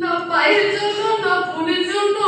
না পায়ের জন্য না বোনের জন্য।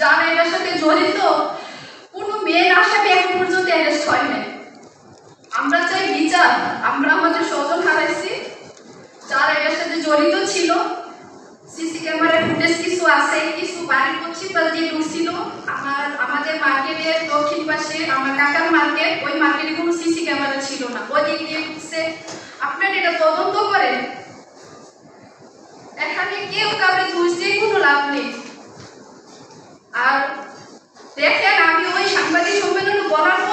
যারা এটার সাথে জড়িত কোনো মেয়ের আসামি এখন পর্যন্ত অ্যারেস্ট হয় আমরা চাই বিচার, আমরা আমাদের স্বজন হারাইছি, যারা এটার সাথে জড়িত ছিল, সিসি ক্যামেরার ফুটেজ কিছু আছে, কিছু বাড়ির পশ্চিম পাশ ঢুকছিল আমার, আমাদের মার্কেটের দক্ষিণ পাশে, আমার কাকার মার্কেট ওই মার্কেটে কোনো সিসি ক্যামেরা ছিল না। ওই দিক দিয়ে ঢুকছে আপনার এটা তদন্ত করে এখানে কেউ কাউকে করার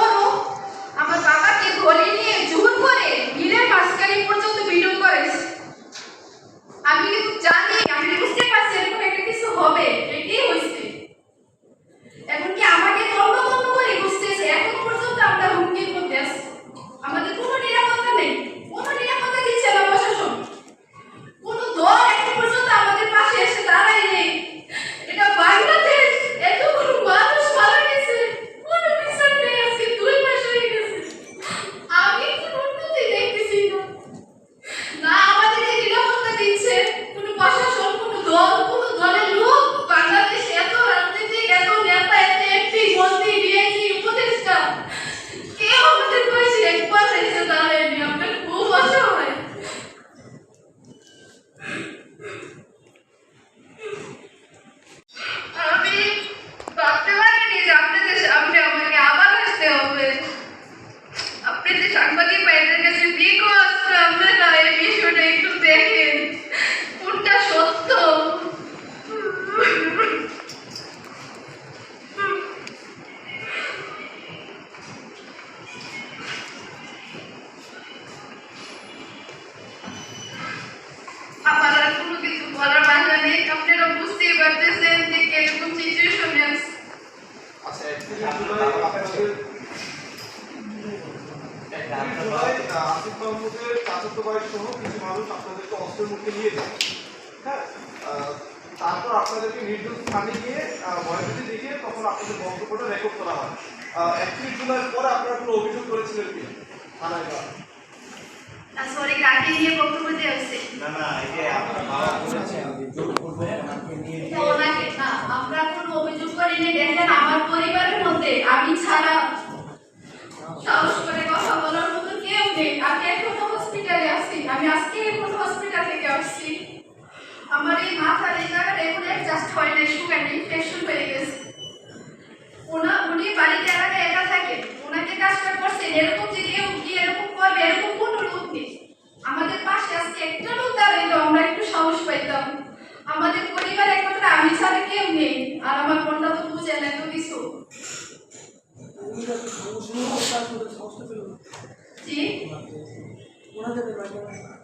তারপর আপনাদেরকে নির্জন স্থানে গিয়ে ভয়ভীতি দেখিয়ে তখন আপনাদের বক্তব্যটা রেকর্ড করা হয় একত্রিশ জুলাইয়ের পরে আপনারা কোনো অভিযোগ করেছিলেন কি থানায় না না এই অভিযোগ করবে আমাকে আমরা কোনো অভিযোগ করিনি দেখেন আমার পরিবারের মধ্যে আমি ছাড়া আমি আজকে এই হসপিটাল থেকে আসছি। আমার এই মাথার এই জায়গাটা এখন অ্যাডজাস্ট হয় Aku udah.